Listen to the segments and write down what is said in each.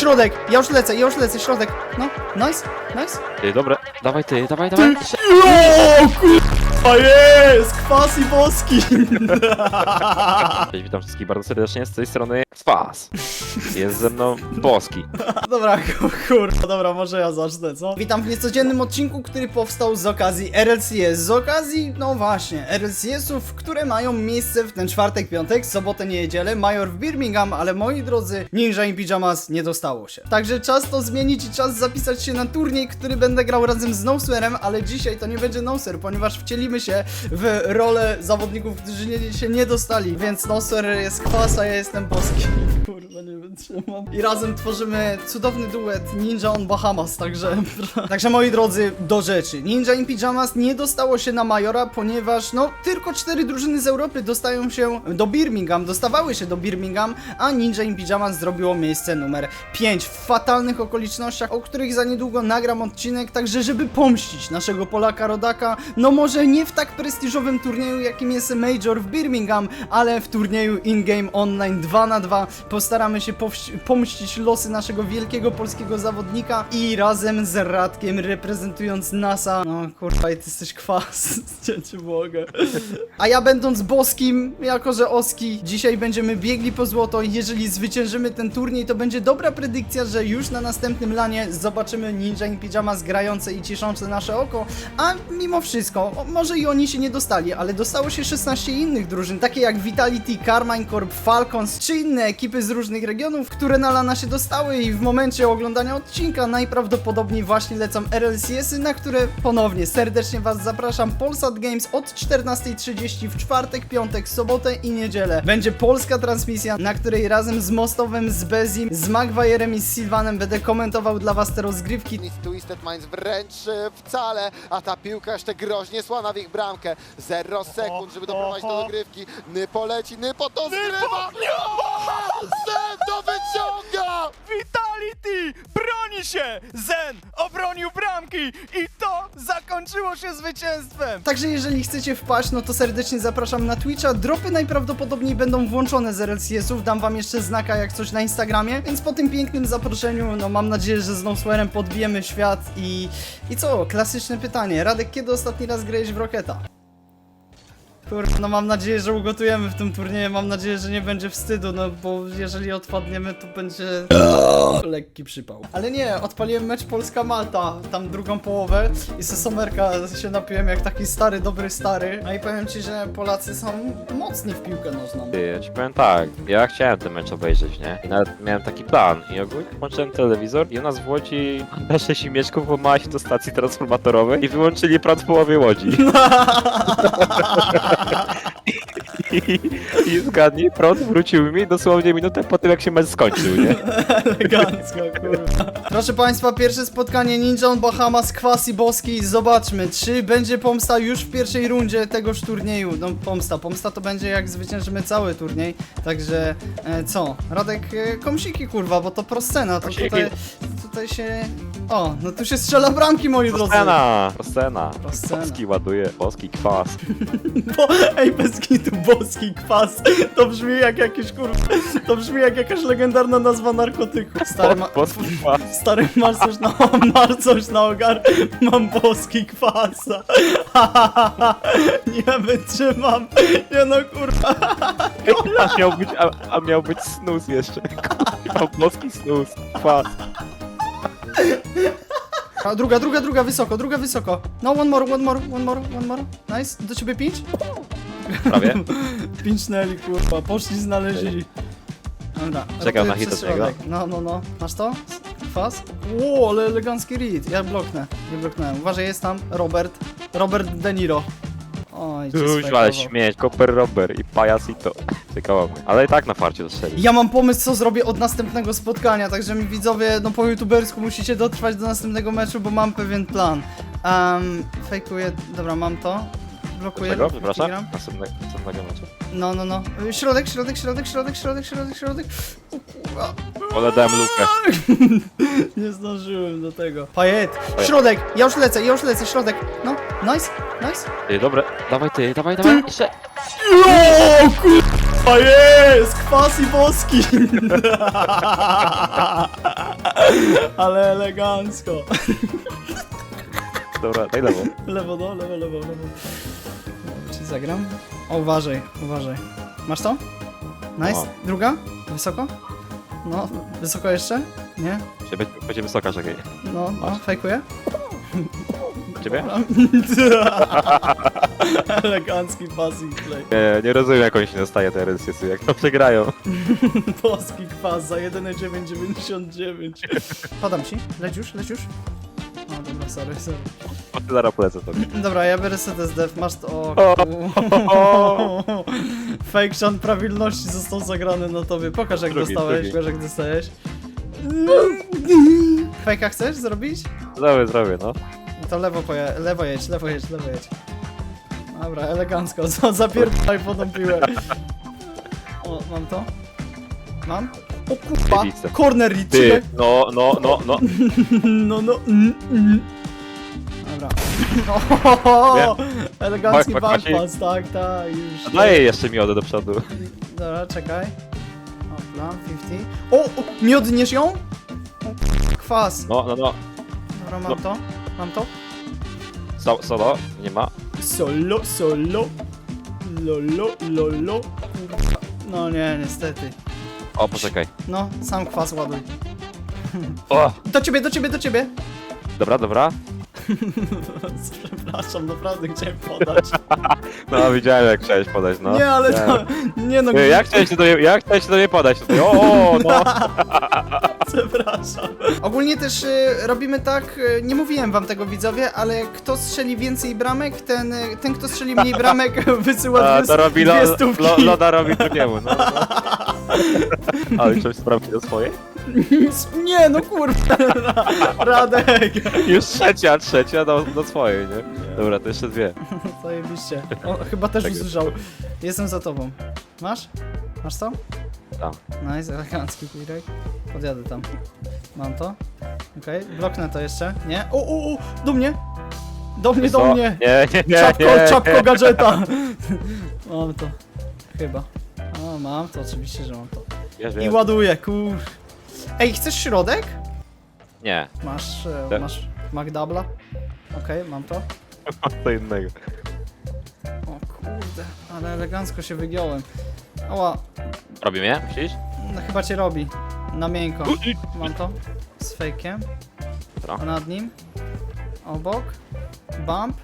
Środek, ja już lecę, ja już lecę, środek. No, nice, nice. Ty, dobra, dawaj ty, dawaj, dawaj. O kurwa jest! Kwas i boski! Cześć, witam wszystkich bardzo serdecznie z tej strony Spas. Jest ze mną Boski. Dobra, ku- kurwa, dobra, może ja zacznę, co? Witam w niecodziennym odcinku, który powstał z okazji RLCS. Z okazji, no właśnie, RLCS-ów, które mają miejsce w ten czwartek, piątek, sobotę, niedzielę, major w Birmingham, ale moi drodzy, Ninja i Pyjamas nie dostało się. Także czas to zmienić i czas zapisać się na turniej, który będę grał razem z Noserem, ale dzisiaj to nie będzie Noser, ponieważ wcielimy się w rolę zawodników, którzy nie, się nie dostali, więc Noser jest kwas, a ja jestem boski. Kurwa, nie wytrzymam. I razem tworzymy cudowny duet Ninja on Bahamas, także... Także moi drodzy, do rzeczy. Ninja in Pyjamas nie dostało się na Majora, ponieważ no, tylko cztery drużyny z Europy dostają się do Birmingham, dostawały się do Birmingham, a Ninja in Pyjamas zrobiło miejsce numer 5 w fatalnych okolicznościach, o których za niedługo nagram odcinek, także żeby pomścić naszego Polaka rodaka, no może nie w tak prestiżowym turnieju, jakim jest Major w Birmingham, ale w turnieju in-game online 2 na 2 postaramy się pomścić losy naszego wielkiego polskiego zawodnika i razem z Radkiem reprezentując NASA. No kurwa, ty jesteś kwas, ja cię mogę. A ja będąc boskim, jako że oski, dzisiaj będziemy biegli po złoto i jeżeli zwyciężymy ten turniej, to będzie dobra predykcja, że już na następnym lanie zobaczymy Ninja in Pyjamas grające i cieszące nasze oko, a mimo wszystko, może i oni się nie dostali, ale dostało się 16 innych drużyn, takie jak Vitality, Carmine Corp, Falcons, czy inne ekipy z różnych regionów, które na lana się dostały i w momencie oglądania odcinka najprawdopodobniej właśnie lecą RLCS-y, na które ponownie serdecznie Was zapraszam. Polsat Games od 14.30 w czwartek, piątek, sobotę i niedzielę. Będzie polska transmisja, na której razem z Mostowem, z Bezim, z Magwajerem i z Sylvanem będę komentował dla Was te rozgrywki. Nic Twisted Minds wręcz e, wcale, a ta piłka jeszcze groźnie słana w ich bramkę. Zero sekund, żeby doprowadzić do dogrywki. Nypo leci, Nypo to zgrywa! Zen to wyciąga! Vitality! Broni się! Zen obronił bramki i to zakończyło się zwycięstwem! Także jeżeli chcecie wpaść, no to serdecznie zapraszam na Twitcha. Dropy najprawdopodobniej będą włączone z RLCS-ów. Dam wam jeszcze znaka jak coś na Instagramie. Więc po tym pięknym zaproszeniu, no mam nadzieję, że z Noswerem podbijemy świat i... I co? Klasyczne pytanie. Radek, kiedy ostatni raz grałeś w Rocketa? Kurwa, no mam nadzieję, że ugotujemy w tym turnieju, mam nadzieję, że nie będzie wstydu, no bo jeżeli odpadniemy, to będzie lekki przypał. Ale nie, odpaliłem mecz Polska-Malta, tam drugą połowę i ze Somerka się napiłem jak taki stary, dobry stary. No i powiem ci, że Polacy są mocni w piłkę nożną. Ty, ja ci powiem tak, ja chciałem ten mecz obejrzeć, nie? I nawet miałem taki plan. I ogólnie włączyłem telewizor i u nas w Łodzi na 6 mieszków włamała się do stacji transformatorowej i wyłączyli prąd w połowie Łodzi. I, I zgadnij, prąd wrócił mi dosłownie minutę po tym, jak się mecz skończył, nie? Elegancko, kurwa. Proszę Państwa, pierwsze spotkanie Ninja on Bahamas, Kwas i Boski. Zobaczmy, czy będzie pomsta już w pierwszej rundzie tegoż turnieju. No, pomsta. Pomsta to będzie jak zwyciężymy cały turniej. Także, e, co? Radek, e, komsiki, kurwa, bo to proscena. To Komsiki. tutaj, tutaj się... O, no tu się strzela bramki, moi drodzy. Scena, scena. Boski ładuje, boski kwas. Bo, ej, bez kitu, boski kwas. To brzmi jak jakiś, kurwa, to brzmi jak jakaś legendarna nazwa narkotyku. Stary, ma... Boski kwas. Stary, masz coś na, masz coś na ogar, mam boski kwasa. Nie wytrzymam. Nie no kurwa. A miał być, a, a miał być snus jeszcze. Kurwa, boski snus, kwas. A druga, druga, druga wysoko, druga wysoko. No one more, one more, one more, one more. Nice. Do ciebie pięć? Prawie. Pincznęli kurwa, poszli znaleźli. Dobra. Czekam na hit od niego. No, no, no. Masz to? Kwas? Ło, ale elegancki read. Ja bloknę. Nie bloknąłem. Uważaj, jest tam Robert. Robert De Niro. Oj, cię Uż, ale śmieć, Copper Robber i Pajas mnie. Ale i tak na farcie dostrzeli. Ja mam pomysł, co zrobię od następnego spotkania, także mi widzowie, no po youtubersku musicie dotrwać do następnego meczu, bo mam pewien plan. Um, fejkuję, dobra, mam to. Blokuję. Czego? blokuję, Przepraszam? gram. Następnego, następnego meczu. No, no, no. Środek, środek, środek, środek, środek, środek, środek. O kurwa. Ale dałem lukę. Nie zdążyłem do tego. Pajet, środek, ja już lecę, ja już lecę, środek. No, nice, nice. Ty, dobra, dawaj ty, dawaj, dawaj. Jeszcze. O kurwa jest! Kwas i boski! Ale elegancko. Dobra, daj lewo. Lewo, no, lewo, lewo, lewo. Czy zagram? O, uważaj, uważaj. Masz to? Nice. Mam. Druga? Wysoko? No, wysoko jeszcze? Nie? Będzie wysoka, czekaj. No, no, fejkuję. Ciebie? Elegancki passing play. Nie, nie rozumiem jak oni się dostaje te RSS-y, jak to przegrają. Polski kwas za 1,999. Podam ci. Leć już, leć już. O, dobra, sorry, sorry. Zaraz polecę sobie. Dobra, ja biorę sobie zdef, masz to... O, ku- Fake shot prawilności został zagrany na tobie. Pokaż jak Drugi, dostałeś, drugi. pokaż jak dostałeś. Fejka chcesz zrobić? Zrobię, zrobię, no. No to lewo, poje- lewo jedź, lewo jedź, lewo jedź. Dobra, elegancko, co zapierdaj po tą piłę. O, mam to? Mam? O kurwa, corner Ty, czekaj. no, no, no, no. No, no, mm, mm. Dobra. O, elegancki Bak- bak- backpass, tak, tak, już. Daję jeszcze miodę do przodu. Dobra, czekaj. O, plan 50. O, o, nie odniesz ją? O, kwas. No, no, no. Dobra, mam no. to, mam to. So, solo, nie ma. Solo, solo. Lolo, lolo. Kurwa. No nie, niestety. O, poczekaj. No, sam kwas ładuj. O, Do ciebie, do ciebie, do ciebie. dobra, dobra. Przepraszam, naprawdę chciałem podać. No, widziałem jak chciałeś podać, no. nie, ale to, nie no, Ty, Jak chciałeś się do niej, jak chciałeś się do niej podać? O, no. przepraszam. Ogólnie też y, robimy tak, y, nie mówiłem wam tego widzowie, ale kto strzeli więcej bramek, ten, y, ten kto strzeli mniej bramek wysyła A, dwie, to robi dwie lo, stówki. lo, Loda robi drugiemu, no. no. Ale coś sprawdzi do swojej? Nie, no kurwa, Radek. Już trzecia, trzecia do, do swojej, nie? Dobra, to jeszcze dwie. Zajebiście. O, chyba też Tak usłyszał. Jestem za tobą. Masz? Masz to? Tam. Nice, elegancki kirek. Podjadę tam. Mam to. Okej, bloknę to jeszcze. Nie? O, o, o, do mnie! Do mnie, do Co? mnie! Nie, nie, nie, Czapko, nie. czapko gadżeta! Mam to. Chyba. O, mam to, oczywiście, że mam to. Wiesz, I wiesz. ładuję, kur... Ej, chcesz środek? Nie, Masz, e, Tak. masz McDouble'a? Okej, mam to. co innego. Ale elegancko się wygiąłem. Ała, Robimy, myślisz? no chyba cię robi. Na miękko. Mam to. Z fejkiem. Dobra. A nad nim. Obok. Bump.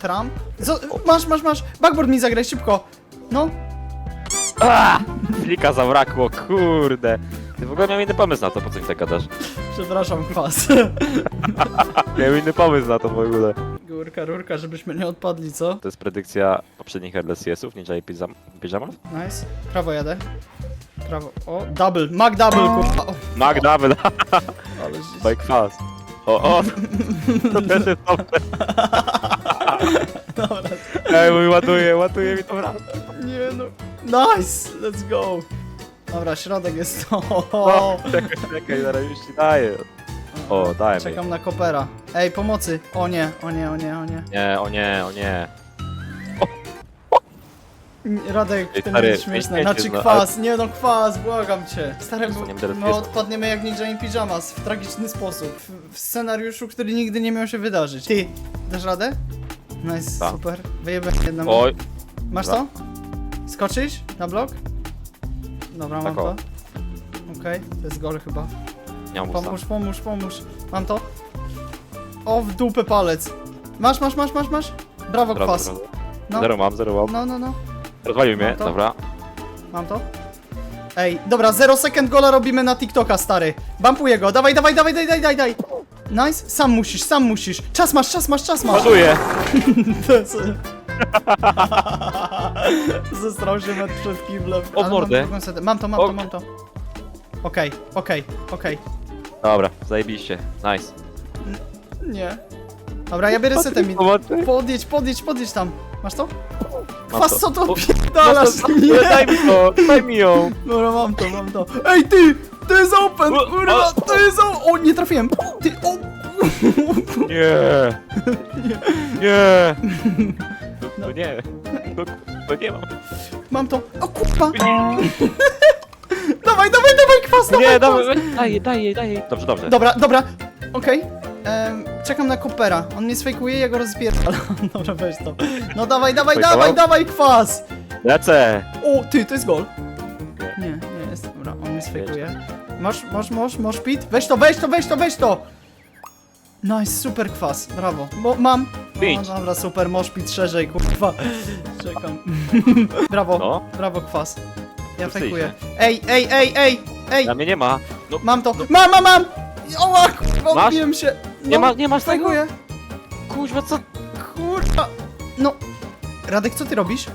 Trump. Co? Masz, masz, masz. Backboard mi zagraj szybko. No. Flika zabrakło, kurde. Ty w ogóle miałem inny pomysł na to, po co mi tak gadasz? Przepraszam, kwas. Miałem inny pomysł na to w ogóle. Górka, rurka, żebyśmy nie odpadli, co? To jest predykcja poprzednich LCS-ów, Ninja i Pijam- Pyjama? Nice. Prawo jadę. Prawo. O, double. Mac double, kurwa. O, Mag double, ale życie. bike fast. O, o, to też jest dobre. Dobra. Ej, mój ładuje, ładuje mi to bramkę. Nie no. Nice. Let's go. Dobra, środek jest. O, O, czekaj, czekaj, zaraz już ci daję. O, daj mi. Czekam na kopera. Ej, pomocy. O nie, o nie, o nie, o nie. Nie, o nie, o nie. Radek, Ej, to stary, nie jest śmieszne. Znaczy no, kwas, nie no kwas, błagam cię. Stary, bo pies. odpadniemy jak Ninja in Pyjamas w tragiczny sposób. W, w scenariuszu, który nigdy nie miał się wydarzyć. Ty, dasz radę? Nice, Tak. super. Wyjebę jedną. Oj, Masz to? Skoczyć? Na blok? Dobra, mam Tak, o. to. Okej, to jest gol chyba. Nie mam usta. Pomóż, pomóż, pomóż. Mam to. O, w dupę palec. Masz, masz, masz, masz, masz. Brawo, Dobra, kwas. dobra. No, Zero mam, zero mam. no, no, no. Rozwalił mnie, Mam to. dobra. Mam to? Ej, dobra, 0 second gola robimy na TikToka, stary. Bampuję go, dawaj, dawaj, dawaj, daj, daj, daj, daj. Nice, sam musisz, sam musisz. Czas masz, czas masz, czas masz. Ładuję. To jest... Zestrał się metr przed kiblem. O, Ale mordę. Mam, drugą setę. mam to, mam to, mam to. Okej, okej, okej. Dobra, zajebiście. Nice. Nie. Dobra, ja biorę setę mi. Pomocy? Podjedź, podjedź, podjedź tam. Masz to? Kwas, to. co to pierdalasz? No Nie! Daj mi to, daj mi ją. Dobra, mam to, mam to. Ej, ty! To jest open, O, kurwa! o. To jest open! O, nie trafiłem! Ty, o! Nie. Nie. To, to nie. To, to nie mam. Mam to. O, kurwa! Dawaj, Dawaj, dawaj, kwas, dawaj, Nie, kwas. dawaj, daj, daj, daj. Dobrze, dobrze. Dobra, dobra, okej. Em, czekam na Coopera. On mnie sfejkuje, ja go rozpierdalam. Dobra, weź to. No dawaj, dawaj, Fejkował? dawaj, dawaj, kwas! Lecę. O, ty, to jest gol. Nie, nie jest. Dobra, on mnie sfejkuje. Masz, masz, masz, masz pit? Weź to, weź to, weź to, weź to! Nice, super kwas, brawo. Bo mam. Pięć. No dobra, super, mosz pit szerzej, kurwa. Czekam. brawo, No. brawo kwas. Ja się. Ej, ej, ej, ej, ej! Na mnie nie ma. No, Mam to! Mam, mam, mam! Oła, kurwa, Masz? odbiłem się! No, nie ma, nie masz tego? Kuźwa, co? Kurwa! No. Radek, co ty robisz?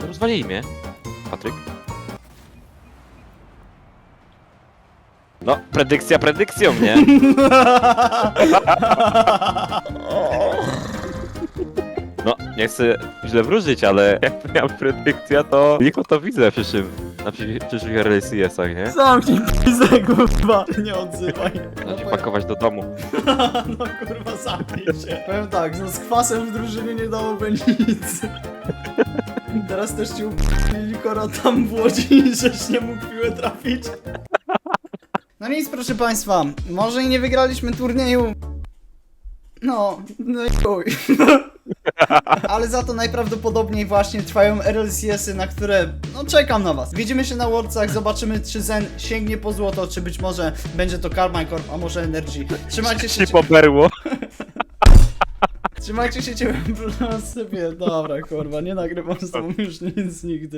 Rozwalili mnie. Patryk. No, predykcja predykcją, nie? No, nie chcę źle wróżyć, ale jak miałem predykcja, to licho to widzę w przyszłym, na przy- przyszłych RLCS-ach, nie? Zamknij pizę, kurwa! Nie odzywaj. Trzeba się pakować do domu. No kurwa, zamknij się. Powiem tak, no z kwasem w drużynie nie dałoby nic. Teraz też ci upili kora tam w Łodzi, żeś nie mógł piłę trafić. No nic, proszę państwa, może i nie wygraliśmy turnieju. No, no i chuj. Ale za to najprawdopodobniej właśnie trwają RLCS-y, na które, no czekam na was. Widzimy się na Worldsach, zobaczymy czy Zen sięgnie po złoto, czy być może będzie to Carmine Corp, a może Energy. Trzymajcie się, Się poberło. trzymajcie się ciepło, sobie. Dobra, kurwa, nie nagrywam z tobą już nic nigdy.